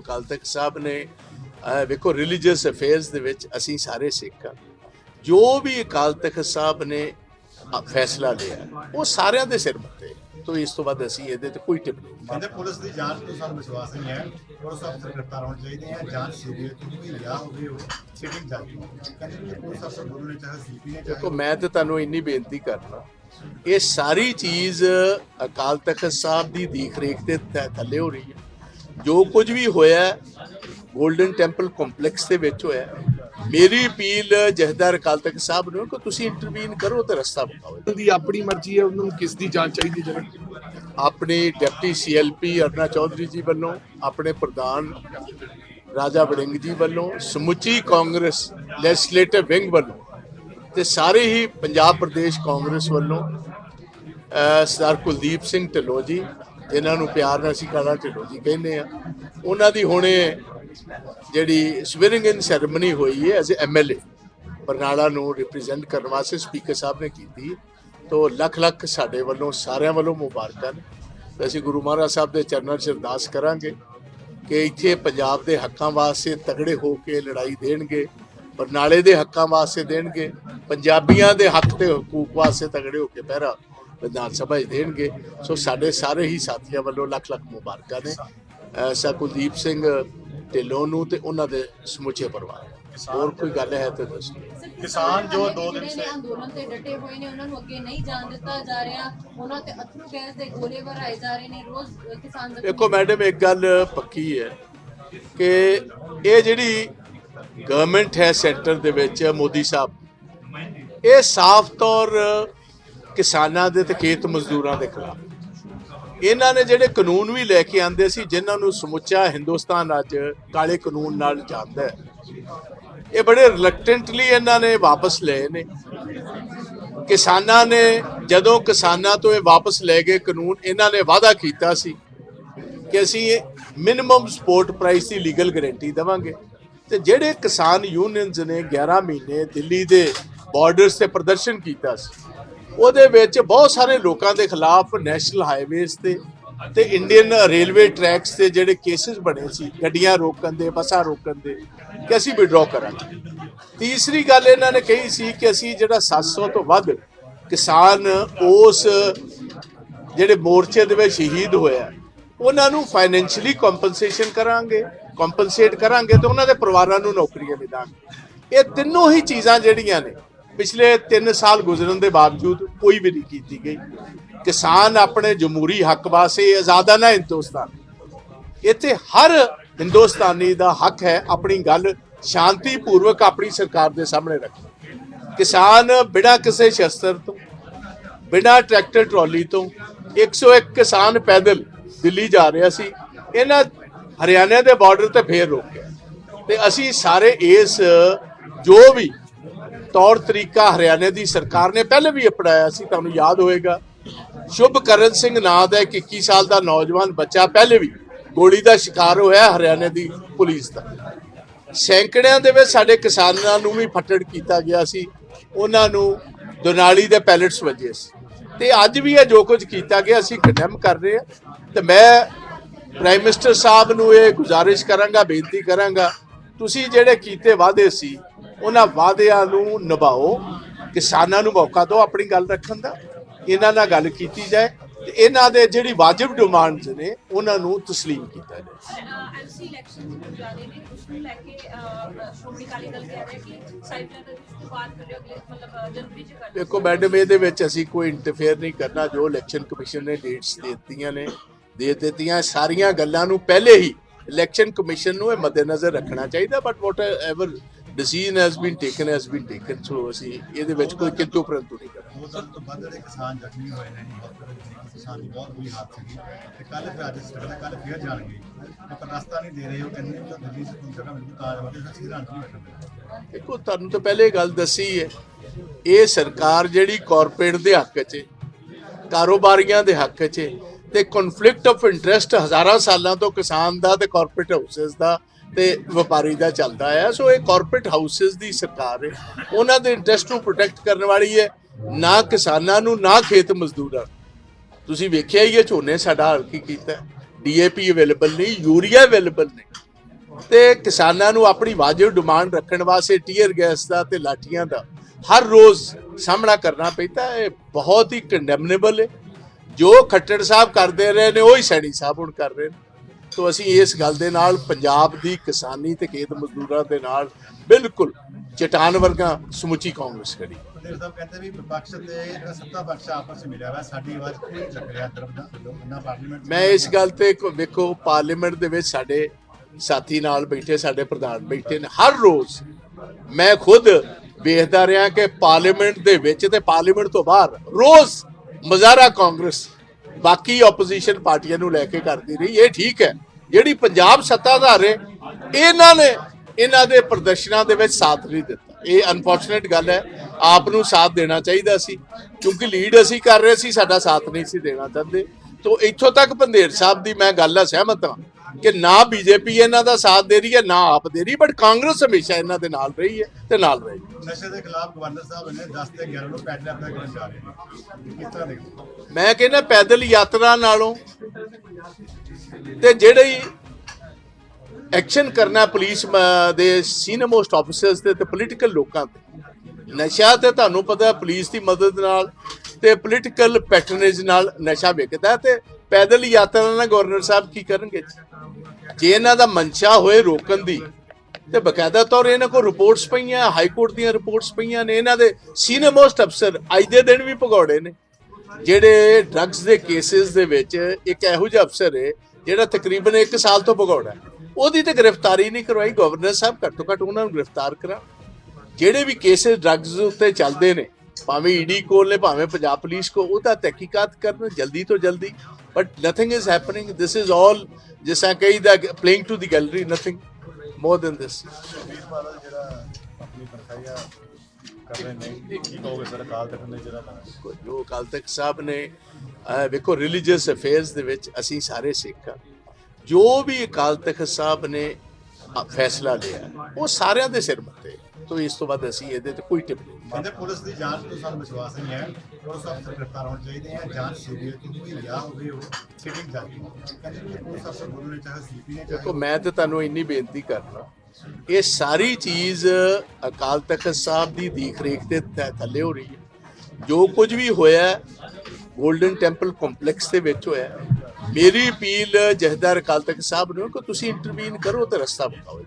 ਅਕਾਲ ਤਖਤ ਸਾਹਿਬ ਨੇ ਵੇਖੋ religious affairs ਦੇ ਵਿੱਚ ਅਸੀਂ ਸਾਰੇ ਸਿੱਖ ਹਾਂ ਜੋ ਵੀ ਅਕਾਲ ਤਖਤ ਸਾਹਿਬ ਨੇ ਫੈਸਲਾ ਲਿਆ ਉਹ ਸਾਰਿਆਂ ਦੇ ਸਿਰ ਮੱਤੇ ਤੋਂ ਇਸ ਤੋਂ ਬਾਅਦ ਅਸੀਂ ਇਹਦੇ ਤੇ ਕੋਈ ਟਿੱਪਣੀ ਨਹੀਂ ਕਹਿੰਦੇ ਪੁਲਿਸ ਦੀ ਜਾਂਚ ਤੋਂ ਸਾਨੂੰ ਵਿਸ਼ਵਾਸ ਨਹੀਂ ਹੈ। ਪੁਲਿਸ ਅਫਸਰ ਗ੍ਰਿਫਤਾਰ ਹੋਣੇ ਚਾਹੀਦੇ ਹੈ ਜਾਂਚ ਹੈ ਕਿਉਂਕਿ ਲਿਆ ਹੋਵੇ ਉਹ ਸਿਟਿੰਗ ਜੱਜ ਕਹਿੰਦੇ ਕਿ ਪੁਲਿਸ ਅਫਸਰ ਦੋਨੋਂ ਨੇ ਚਾਹੇ ਸੀਪੀ ਨੇ ਦੇਖੋ ਮੈਂ ਤੇ ਤੁਹਾਨੂੰ ਇੰਨੀ ਬੇਨਤੀ ਕਰਨਾ ਇਹ ਸਾਰੀ ਚੀਜ਼ ਅਕਾਲ ਤਖਤ ਸਾਹਿਬ ਦੀ ਦੇਖ ਰੇਖ ਥ- ਥੱਲੇ ਹੋ ਰਹੀ ਹੈ। ਜੋ ਕੁਝ ਵੀ ਹੋਇਆ 골ਡਨ ਟੈਂਪਲ ਕੰਪਲੈਕਸ ਦੇ ਵਿੱਚ ਹੋਇਆ ਮੇਰੀ ਅਪੀਲ ਜਹਦਾਰ ਅਕਾਲ ਤਖਤ ਸਾਹਿਬ ਨੂੰ ਕਿ ਤੁਸੀਂ ਇੰਟਰਵੀਨ ਕਰੋ ਤੇ ਰਸਤਾ ਬਤਾਓ ਦੀ ਆਪਣੀ ਮਰਜ਼ੀ ਹੈ ਉਹਨਾਂ ਨੂੰ ਕਿਸ ਦੀ ਜਾਂਚ ਚਾਹੀਦੀ ਜਰਾ? ਆਪਣੇ ਡਿਪਟੀ ਸੀਐਲਪੀ ਅਰਨਾ ਚੌਧਰੀ ਜੀ ਵੱਲੋਂ ਆਪਣੇ ਪ੍ਰਧਾਨ ਰਾਜਾ ਵੜਿੰਗ ਜੀ ਵੱਲੋਂ ਸਮੁੱਚੀ ਕਾਂਗਰਸ ਲੈਜਿਸਲੇਟਿਵ ਵਿੰਗ ਵੱਲੋਂ ਤੇ ਸਾਰੇ ਹੀ ਪੰਜਾਬ ਪ੍ਰਦੇਸ਼ ਕਾਂਗਰਸ ਵੱਲੋਂ ਸਰਦਾਰ ਕੁਲਦੀਪ ਸਿੰਘ ਢਿੱਲੋਂ ਜੀ ਜਿਨ੍ਹਾਂ ਨੂੰ ਪਿਆਰ ਨਾਲ ਅਸੀਂ ਕਾਲਾ ਢਿੱਲੋਂ ਜੀ ਕਹਿੰਦੇ ਆ ਉਹਨਾਂ ਦੀ ਹੁਣੇ ਜਿਹੜੀ ਸਵੀਰਿੰਗ ਇਨ ਸੈਰੇਮਨੀ ਹੋਈ ਹੈ ਐਜ਼ ਐਮਐਲਏ ਬਰਨਾਲਾ ਨੂੰ ਰਿਪਰੈਜ਼ੈਂਟ ਕਰਨ ਵਾਸਤੇ ਸਪੀਕਰ ਸਾਹਿਬ ਨੇ ਕੀਤੀ। ਤੋ ਲੱਖ ਲੱਖ ਸਾਡੇ ਵੱਲੋਂ, ਸਾਰਿਆਂ ਵੱਲੋਂ ਮੁਬਾਰਕਾਂ। ਨੇ ਅਸੀਂ ਗੁਰੂ ਮਹਾਰਾਜ ਸਾਹਿਬ ਦੇ ਚਰਨਾਂ 'ਚ ਅਰਦਾਸ ਕਰਾਂਗੇ ਕਿ ਇੱਥੇ ਪੰਜਾਬ ਦੇ ਹੱਕਾਂ ਵਾਸਤੇ ਤਗੜੇ ਹੋ ਕੇ ਲੜਾਈ ਦੇਣਗੇ, ਬਰਨਾਲੇ ਦੇ ਹੱਕਾਂ ਵਾਸਤੇ ਦੇਣਗੇ, ਪੰਜਾਬੀਆਂ ਦੇ ਹੱਕ ਤੇ ਹਕੂਕ ਵਾਸਤੇ ਤਗੜੇ ਹੋ ਕੇ ਪਹਿਰਾ ਵਿਧਾਨ ਸਭਾ 'ਚ ਦੇਣਗੇ। ਸੋ ਸਾਡੇ ਸਾਰੇ ਹੀ ਸਾਥੀਆਂ ਵੱਲੋਂ ਲੱਖ ਲੱਖ ਮੁਬਾਰਕਾਂ ਨੇ। ਅਹ ਸਾ ਕੁਲਦੀਪ ਸਿੰਘ ਢਿੱਲੋਂ ਨੂੰ ਤੇ ਉਹਨਾਂ ਦੇ ਸਮੁੱਚੇ ਪਰਿਵਾਰ ਨੂੰ। ਹੋਰ ਕੋਈ ਗੱਲ ਹੈ ਤਾਂ ਦੱਸੋ। ਕਿਸਾਨ ਜੋ ਦੋ ਦਿਨ ਜਿਹੜੇ ਸੇ- ਅੰਦੋਲਨ ਤੇ ਡਟੇ ਹੋਏ ਨੇ ਉਹਨਾਂ ਨੂੰ ਅੱਗੇ ਨਹੀਂ ਜਾਣ ਦਿੱਤਾ ਜਾ ਰਿਹਾ। ਉਹਨਾਂ ਤੇ ਅਥਰੂ ਗੈਸ ਦੇ ਗੋਲੇ ਵਰਾਏ ਜਾ ਰਹੇ ਨੇ। ਰੋਜ਼ ਕਿਸਾਨ ਦੇਖੋ ਮੈਡਮ ਇੱਕ ਗੱਲ ਪੱਕੀ ਹੈ ਕਿ ਇਹ ਜਿਹੜੀ ਗਵਰਨਮੈਂਟ ਹੈ ਸੈਂਟਰ ਦੇ ਵਿੱਚ ਮੋਦੀ ਸਾਹਿਬ ਇਹ ਸਾਫ਼ ਤੌਰ ਕਿਸਾਨਾਂ ਦੇ ਤੇ ਖੇਤ ਮਜ਼ਦੂਰਾਂ ਦੇ ਖਿਲਾਫ। ਇਹਨਾਂ ਨੇ ਜਿਹੜੇ ਕਾਨੂੰਨ ਵੀ ਲੈ ਕੇ ਆਂਦੇ ਸੀ, ਜਿਨ੍ਹਾਂ ਨੂੰ ਸਮੁੱਚਾ ਹਿੰਦੁਸਤਾਨ ਅੱਜ ਕਾਲੇ ਕਾਨੂੰਨ ਨਾਲ ਜਾਣਦਾ ਹੈ। ਇਹ ਬੜੇ ਰਿਲੈਕਟੈਂਟਲੀ ਇਹਨਾਂ ਨੇ ਵਾਪਸ ਲਏ ਨੇ। ਕਿਸਾਨਾਂ ਨੇ ਜਦੋਂ ਕਿਸਾਨਾਂ ਤੋਂ ਇਹ ਵਾਪਸ ਲੈ ਗਏ ਕਾਨੂੰਨ, ਇਹਨਾਂ ਨੇ ਵਾਅਦਾ ਕੀਤਾ ਸੀ ਕਿ ਅਸੀਂ ਮਿਨੀਮਮ ਸਪੋਰਟ ਪ੍ਰਾਈਸ ਦੀ ਲੀਗਲ ਗਾਰੰਟੀ ਦੇਵਾਂਗੇ। ਤੇ ਜਿਹੜੇ ਕਿਸਾਨ ਯੂਨੀਅਨਸ ਨੇ 11 ਮਹੀਨੇ ਦਿੱਲੀ ਦੇ ਬਾਰਡਰਸ ਤੇ ਪ੍ਰਦਰਸ਼ਨ ਕੀਤਾ ਸੀ ਉਹਦੇ ਵਿੱਚ ਬਹੁਤ ਸਾਰੇ ਲੋਕਾਂ ਦੇ ਖਿਲਾਫ ਨੈਸ਼ਨਲ ਹਾਈਵੇਜ਼ ਤੇ ਤੇ ਇੰਡੀਅਨ ਰੇਲਵੇ ਟਰੈਕਸ ਤੇ ਜਿਹੜੇ ਕੇਸਿਸ ਬਣੇ ਸੀ, ਗੱਡੀਆਂ ਰੋਕਣ ਦੇ, ਬੱਸਾਂ ਰੋਕਣ ਦੇ, ਕਿ ਅਸੀਂ ਵਿਡਰਾਅ ਕਰਾਂਗੇ। ਤੀਸਰੀ ਗੱਲ ਇਹਨਾਂ ਨੇ ਕਹੀ ਸੀ ਕਿ ਅਸੀਂ ਜਿਹੜਾ 700 ਤੋਂ ਵੱਧ ਕਿਸਾਨ ਉਸ ਜਿਹੜੇ ਮੋਰਚੇ ਦੇ ਵਿੱਚ ਸ਼ਹੀਦ ਹੋਇਆ, ਉਹਨਾਂ ਨੂੰ ਫਾਈਨੈਂਸ਼ੀਅਲੀ ਕੰਪਨਸੇਸ਼ਨ ਕਰਾਂਗੇ ਕੰਪਨਸੇਟ ਕਰਾਂਗੇ ਤੇ ਉਹਨਾਂ ਦੇ ਪਰਿਵਾਰਾਂ ਨੂੰ ਨੌਕਰੀਆਂ ਵੀ ਦਾਂਗੇ ਇਹ ਤਿੰਨੋਂ ਹੀ ਚੀਜ਼ਾਂ ਜਿਹੜੀਆਂ ਨੇ ਪਿਛਲੇ 3 ਸਾਲ ਗੁਜ਼ਰਨ ਦੇ ਬਾਵਜੂਦ ਕੋਈ ਵੀ ਨਹੀਂ ਕੀਤੀ ਗਈ। ਕਿਸਾਨ ਆਪਣੇ ਜਮਹੂਰੀ ਹੱਕ ਵਾਸਤੇ ਆਜ਼ਾਦਾਨਾ ਹਿੰਦੁਸਤਾਨ। ਇੱਥੇ ਹਰ ਹਿੰਦੁਸਤਾਨੀ ਦਾ ਹੱਕ ਹੈ ਆਪਣੀ ਗੱਲ ਸ਼ਾਂਤੀਪੂਰਵਕ ਆਪਣੀ ਸਰਕਾਰ ਦੇ ਸਾਹਮਣੇ ਰੱਖਣ। ਕਿਸਾਨ ਬਿਨਾਂ ਕਿਸੇ ਸ਼ਸਤਰ ਤੋਂ, ਬਿਨਾਂ ਟਰੈਕਟਰ ਟਰਾਲੀ ਤੋਂ 101 ਕਿਸਾਨ ਪੈਦਲ ਦਿੱਲੀ ਜਾ ਰਿਹਾ ਸੀ। ਇਹਨਾਂ ਹਰਿਆਣਾ ਦੇ ਬਾਰਡਰ ਤੇ ਫੇਰ ਰੋਕਿਆ ਤੇ ਅਸੀਂ ਸਾਰੇ ਇਸ ਜੋ ਵੀ ਤੌਰ ਤਰੀਕਾ ਹਰਿਆਣੇ ਦੀ ਸਰਕਾਰ ਨੇ ਪਹਿਲੇ ਵੀ ਅਪਣਾਇਆ ਸੀ, ਤੁਹਾਨੂੰ ਯਾਦ ਹੋਵੇਗਾ। ਸ਼ੁਭਕਰਨ ਸਿੰਘ ਨਾਂ ਦਾ ਇੱਕ 21 ਸਾਲ ਦਾ ਨੌਜਵਾਨ ਬੱਚਾ ਪਹਿਲੇ ਵੀ ਗੋਲੀ ਦਾ ਸ਼ਿਕਾਰ ਹੋਇਆ ਹਰਿਆਣੇ ਦੀ ਪੁਲਿਸ ਦਾ। ਸੈਂਕੜਿਆਂ ਦੇ ਵਿੱਚ ਸਾਡੇ ਕਿਸਾਨਾਂ ਨੂੰ ਵੀ ਫੱਟੜ ਕੀਤਾ ਗਿਆ ਸੀ। ਉਹਨਾਂ ਨੂੰ ਦੁਨਾਲੀ ਦੇ ਪੈਲਟਸ ਵੱਜੇ ਸੀ। ਤੇ ਅੱਜ ਵੀ ਇਹ ਜੋ ਕੁਝ ਕੀਤਾ ਗਿਆ, ਅਸੀਂ ਕੰਡੈਮ ਕਰ ਰਹੇ ਹਾਂ। ਤੇ ਮੈਂ ਪ੍ਰਾਈਮ ਮਿਨਿਸਟਰ ਸਾਹਿਬ ਨੂੰ ਇਹ ਗੁਜ਼ਾਰਿਸ਼ ਕਰਾਂਗਾ, ਬੇਨਤੀ ਕਰਾਂਗਾ, ਤੁਸੀਂ ਜਿਹੜੇ ਕੀਤੇ ਵਾਅਦੇ ਸੀ ਉਹਨਾਂ ਵਾਅਦਿਆਂ ਨੂੰ ਨਿਭਾਓ ਕਿਸਾਨਾਂ ਨੂੰ ਮੌਕਾ ਦਿਓ ਆਪਣੀ ਗੱਲ ਰੱਖਣ ਦਾ ਇਹਨਾਂ ਨਾਲ ਗੱਲ ਕੀਤੀ ਜਾਏ ਤੇ ਇਹਨਾਂ ਦੇ ਜਿਹੜੀ ਵਾਜਬ ਡਿਮਾਂਡਸ ਨੇ ਉਹਨਾਂ ਨੂੰ ਤਸਲੀਮ ਕੀਤਾ ਜਾਏ। ਦੇਖੋ ਮੈਡਮ ਇਹਦੇ ਵਿੱਚ ਅਸੀਂ ਕੋਈ ਇੰਟਰਫੇਅਰ ਨਹੀਂ ਕਰਨਾ ਜੋ ਇਲੈਕਸ਼ਨ ਕਮਿਸ਼ਨ ਨੇ ਡੇਟਸ ਦੇ ਦਿੱਤੀਆਂ ਨੇ ਦੇ ਦਿੱਤੀਆਂ ਸਾਰੀਆਂ ਗੱਲਾਂ ਨੂੰ ਪਹਿਲੇ ਹੀ ਇਲੈਕਸ਼ਨ ਕਮਿਸ਼ਨ ਨੂੰ ਇਹ ਮੱਦੇਨਜ਼ਰ ਰੱਖਣਾ ਚਾਹੀਦਾ but whatever decision has been taken has been taken so ਅਸੀਂ ਇਹਦੇ ਵਿੱਚ ਕੋਈ ਕਿੰਤੂ ਪ੍ਰੰਤੂ ਨਹੀਂ ਦੋ ਦਿਨ ਤੋਂ ਜਿਹੜੇ ਕਿਸਾਨ ਜ਼ਖਮੀ ਹੋਏ ਨੇ ਕਿਸਾਨ ਦੀ ਬਹੁਤ ਬੁਰੀ ਹਾਲਤ ਸੀਗੀ ਤੇ ਕੱਲ ਫਿਰ ਅੱਜ ਸਟੇਟ ਕੱਲ ਫਿਰ ਜਾਣਗੇ। ਪਰ ਰਸਤਾ ਨਹੀਂ ਦੇ ਰਹੇ ਉਹ ਕਹਿੰਦੇ ਕਿ ਦਿੱਲੀ ਸੇ ਕੋਈ ਜਗ੍ਹਾ ਮਿਲੂ ਤਾਂ ਜਾਵਾਂਗੇ ਅਸੀਂ ਸਿਰਾਂ ਨਹੀਂ ਬੈਠਾਂਗੇ ਦੇਖੋ ਤੁਹਾਨੂੰ ਤਾਂ ਪਹਿਲੇ ਗੱਲ ਦੱਸੀ ਹੈ ਇਹ ਸਰਕਾਰ ਜਿਹੜੀ ਕਾਰਪੋਰੇਟ ਦੇ ਹੱਕ 'ਚ ਕਾਰੋਬਾਰੀਆਂ ਦੇ ਹੱਕ 'ਚ ਤੇ ਕਨਫਲਿਕਟ ਆਫ ਇੰਟਰਸਟ ਹਜ਼ਾਰਾਂ ਸਾਲਾਂ ਤੋਂ ਕਿਸਾਨ ਦਾ ਤੇ ਕਾਰਪੋਰੇਟ ਹਾਊਸਸ ਦਾ ਤੇ ਵਪਾਰੀ ਦਾ ਚੱਲਦਾ ਆ। ਸੋ ਇਹ ਕਾਰਪੋਰੇਟ ਹਾਊਸਸ ਦੀ ਸਰਕਾਰ ਹੈ। ਉਹਨਾਂ ਦੇ ਇੰਟਰਸਟ ਨੂੰ ਪ੍ਰੋਟੈਕਟ ਕਰਨ ਵਾਲੀ ਹੈ। ਨਾ ਕਿਸਾਨਾਂ ਨੂੰ, ਨਾ ਖੇਤ ਮਜ਼ਦੂਰਾਂ ਨੂੰ। ਤੁਸੀਂ ਵੇਖਿਆ ਹੀ ਹੈ, ਝੋਨੇ ਸਾਡਾ ਹਾਲ ਕੀ ਕੀਤਾ ਡੀਏਪੀ ਅਵੇਲੇਬਲ ਨਹੀਂ, ਯੂਰੀਆ ਅਵੇਲੇਬਲ ਨਹੀਂ। ਤੇ ਕਿਸਾਨਾਂ ਨੂੰ ਆਪਣੀ ਵਾਜਬ ਡਿਮਾਂਡ ਰੱਖਣ ਵਾਸਤੇ ਟੀਅਰ ਗੈਸ ਦਾ ਤੇ ਲਾਠੀਆਂ ਦਾ ਹਰ ਰੋਜ਼ ਸਾਹਮਣਾ ਕਰਨਾ ਪੈਂਦਾ ਇਹ ਬਹੁਤ ਹੀ ਕੰਡੈਮਨੇਬਲ ਹੈ। ਜੋ ਖੱਟੜ ਸਾਹਿਬ ਕਰਦੇ ਰਹੇ ਨੇ, ਉਹ ਹੀ ਸੈਣੀ ਸਾਹਿਬ ਹੁਣ ਕਰ ਰਹੇ ਨੇ। ਤੋਂ ਅਸੀਂ ਇਸ ਗੱਲ ਦੇ ਨਾਲ ਪੰਜਾਬ ਦੀ ਕਿਸਾਨੀ ਤੇ ਖੇਤ ਮਜ਼ਦੂਰਾਂ ਦੇ ਨਾਲ ਬਿਲਕੁਲ ਚਟਾਨ ਵਰਗਾ ਸਮੁੱਚੀ ਕਾਂਗਰਸ ਖੜੀ। ਪਟੇਲ ਸਾਹਿਬ ਕਹਿੰਦੇ ਵੀ ਵਿਪਕਸ਼ ਤੇ ਜਿਹੜਾ ਸੱਤਾ ਪਕਸ਼ ਆਪਸ ਵਿੱਚ ਮਿਲਿਆ ਹੋਇਆ ਸਾਡੀ ਆਵਾਜ਼ ਕੋਈ ਨਹੀਂ ਚੱਕ ਰਿਹਾ ਅੰਦਰ ਨਾ ਪਾਰਲੀਮੈਂਟ 'ਚ ਮੈਂ ਇਸ ਗੱਲ ਤੇ ਵੇਖੋ ਪਾਰਲੀਮੈਂਟ ਦੇ ਵਿੱਚ ਸਾਡੇ ਸਾਥੀ ਨਾਲ ਬੈਠੇ ਸਾਡੇ ਪ੍ਰਧਾਨ ਬੈਠੇ ਨੇ ਹਰ ਰੋਜ਼ ਮੈਂ ਖੁਦ ਵੇਖਦਾ ਰਿਹਾ ਕਿ ਪਾਰਲੀਮੈਂਟ ਦੇ ਵਿੱਚ ਤੇ ਪਾਰਲੀਮੈਂਟ ਤੋਂ ਬਾਹਰ ਰੋਜ਼ ਮਜ਼ਾਰਾ ਕਾਂਗਰਸ ਬਾਕੀ ਆਪੋਜੀਸ਼ਨ ਪਾਰਟੀਆਂ ਨੂੰ ਲੈ ਕੇ ਕਰਦੀ ਰਹੀ। ਇਹ ਠੀਕ ਹੈ। ਜਿਹੜੀ ਪੰਜਾਬ ਸੱਤਾਧਾਰ ਹੈ, ਇਹਨਾਂ ਨੇ ਇਹਨਾਂ ਦੇ ਪ੍ਰਦਰਸ਼ਨਾਂ ਦੇ ਵਿੱਚ ਸਾਥ ਨਹੀਂ ਦਿੱਤਾ। ਇਹ ਅਨਫੋਰਚੂਨੇਟ ਗੱਲ ਹੈ। ਆਪ ਨੂੰ ਸਾਥ ਦੇਣਾ ਚਾਹੀਦਾ ਸੀ। ਕਿਉਂਕਿ ਲੀਡ ਅਸੀਂ ਕਰ ਰਹੇ ਸੀ, ਸਾਡਾ ਸਾਥ ਨਹੀਂ ਸੀ ਦੇਣਾ ਚਾਹੁੰਦੇ। ਤੋਂ ਇੱਥੋਂ ਤੱਕ ਪੰਧੇਰ ਸਾਹਿਬ ਦੀ ਮੈਂ ਗੱਲ ਨਾਲ ਸਹਿਮਤ ਹਾਂ। ਕਿ ਨਾ ਬੀਜੇਪੀ ਇਹਨਾਂ ਦਾ ਸਾਥ ਦੇ ਰਹੀ ਹੈ ਨਾ ਆਪ ਦੇ ਰਹੀ ਬਟ ਕਾਂਗਰਸ ਹਮੇਸ਼ਾ ਇਹਨਾਂ ਦੇ ਨਾਲ ਰਹੀ ਹੈ ਤੇ ਨਾਲ ਰਹੇਗੀ ਨਸ਼ੇ ਦੇ ਖਿਲਾਫ ਗਵਰਨਰ ਸਾਹਿਬ ਨੇ 10 ਤੇ 11 ਨੂੰ ਪੈਦਲ ਆਪਣਾ ਕਰਨ ਜਾ ਰਹੇ ਕਿਸ ਤਰ੍ਹਾਂ ਦੇਖਦੇ ਹੋ? ਮੈਂ ਕਹਿੰਦਾ ਪੈਦਲ ਯਾਤਰਾ ਨਾਲੋਂ ਤੇ ਜਿਹੜੇ ਐਕਸ਼ਨ ਕਰਨਾ ਪੁਲਿਸ ਦੇ ਸੀਨੀਅਰ ਮੋਸਟ ਆਫੀਸਰਸ ਤੇ ਤੇ ਪੋਲੀਟੀਕਲ ਲੋਕਾਂ ਤੇ। ਨਸ਼ਾ ਤੇ ਤੁਹਾਨੂੰ ਪਤਾ ਪੁਲਿਸ ਦੀ ਮਦਦ ਨਾਲ ਤੇ ਪੋਲੀਟੀਕਲ ਪੈਟਰਨੇਜ ਨਾਲ ਨਸ਼ਾ ਵਿਕਦਾ ਤੇ ਪੈਦਲ ਯਾਤਰਾ ਨਾਲ ਗਵਰਨਰ ਸਾਹਿਬ ਕੀ ਕਰਨਗੇ? ਜੇ ਇਹਨਾਂ ਦਾ ਮਨਸ਼ਾ ਹੋਏ ਰੋਕਣ ਦੀ, ਤੇ ਬਕਾਇਦਾ ਤੌਰ ਇਹਨਾਂ ਕੋਲ ਰਿਪੋਰਟਸ ਪਈਆਂ ਹਾਈ ਕੋਰਟ ਦੀਆਂ ਰਿਪੋਰਟਸ ਪਈਆਂ ਨੇ, ਇਹਨਾਂ ਦੇ ਸੀਨੀਅਰ ਮੋਸਟ ਅਫਸਰ ਅੱਜ ਦੇ ਦਿਨ ਵੀ ਭਗੌੜੇ ਨੇ। ਜਿਹੜੇ ਡਰੱਗਸ ਦੇ ਕੇਸਿਸ ਦੇ ਵਿੱਚ ਇੱਕ ਇਹੋ ਜਿਹਾ ਅਫਸਰ ਹੈ, ਜਿਹੜਾ ਤਕਰੀਬਨ 1 ਸਾਲ ਤੋਂ ਭਗੌੜਾ ਉਹਦੀ ਤੇ ਗ੍ਰਿਫਤਾਰੀ ਨਹੀਂ ਕਰਵਾਈ, ਗਵਰਨਰ ਸਾਹਿਬ ਘੱਟੋ ਘੱਟ ਉਹਨਾਂ ਨੂੰ ਗ੍ਰਿਫਤਾਰ ਕਰਾ। ਜਿਹੜੇ ਵੀ ਕੇਸਿਸ ਡਰੱਗਸ ਉੱਤੇ ਚੱਲਦੇ ਨੇ, ਭਾਵੇਂ ਈਡੀ ਕੋਲ ਨੇ, ਭਾਵੇਂ ਪੰਜਾਬ ਪੁਲਿਸ ਕੋਲ, ਉਹਦਾ ਤਹਿਕੀਕਾਤ ਕਰਨ, ਜਲਦੀ ਤੋਂ ਜਲਦੀ but nothing is happening this is all ਜਿਸਾਂ ਕਹੀਦਾ playing to the gallery nothing more than this ਵੀਰ ਬਾਦਲ ਜਿਹੜਾ ਆਪਣੀ ਤਨਖਾਹੀਆ ਕਰ ਰਹੇ ਨੇ ਕੀ ਕਹੋਗੇ ਸਰ ਅਕਾਲ ਤਖਤ ਨੇ ਜਿਹੜਾ ਲਾਇਆ ਜੋ ਅਕਾਲ ਤਖਤ ਸਾਹਿਬ ਨੇ ਵੇਖੋ ਰਿਲੀਜੀਅਸ ਅਫੇਅਰਸ ਦੇ ਵਿੱਚ ਅਸੀਂ ਸਾਰੇ ਸਿੱਖ ਹਾਂ ਜੋ ਵੀ ਅਕਾਲ ਤਖਤ ਸਾਹਿਬ ਨੇ ਫੈਸਲਾ ਲਿਆ ਉਹ ਸਾਰਿਆਂ ਦੇ ਸਿਰ ਮੱਤੇ ਤੋਂ ਇਸ ਤੋਂ ਬਾਅਦ ਅਸੀਂ ਇਹਦੇ ਤੇ ਕੋਈ ਟਿੱਪਣੀ ਨਹੀਂ ਕਹਿੰਦੇ ਪੁਲਿਸ ਦੀ ਜਾਂਚ ਤੋਂ ਸਾਨੂੰ ਵਿਸ਼ਵਾਸ ਨਹੀਂ ਹੈ। ਪੁਲਿਸ ਅਫਸਰ ਗ੍ਰਿਫਤਾਰ ਹੋਣੇ ਚਾਹੀਦੇ ਆ। ਜਾਂਚ ਸੀਬੀਆਈ ਤੋਂ ਕੋਈ ਲਿਆ ਹੋਵੇ ਉਹ ਸਿਟਿੰਗ ਜੱਜ ਕਹਿੰਦੇ ਵੀ ਪੁਲਿਸ ਅਫਸਰ ਬੋਲਣੇ ਚਾਹੇ ਸੀਪੀ ਨੇ ਦੇਖੋ ਚਾਹੇ ਮੈਂ ਤੇ ਤੁਹਾਨੂੰ ਇੰਨੀ ਬੇਨਤੀ ਕਰਨਾ ਇਹ ਸਾਰੀ ਚੀਜ਼ ਅਕਾਲ ਤਖਤ ਸਾਹਿਬ ਦੀ ਦੇਖ ਰੇਖ ਦੇ ਥੱਲੇ ਹੋ ਰਹੀ ਹੈ। ਜੋ ਕੁਝ ਵੀ ਹੋਇਆ 골ਡਨ ਟੈਂਪਲ ਕੰਪਲੈਕਸ ਦੇ ਵਿੱਚ ਹੋਇਆ ਮੇਰੀ ਅਪੀਲ ਜਹਦਾਰ ਅਕਾਲ ਤਖਤ ਸਾਹਿਬ ਨੂੰ ਕਿ ਤੁਸੀਂ ਇੰਟਰਵੀਨ ਕਰੋ ਤੇ ਰਸਤਾ ਬਤਾਓ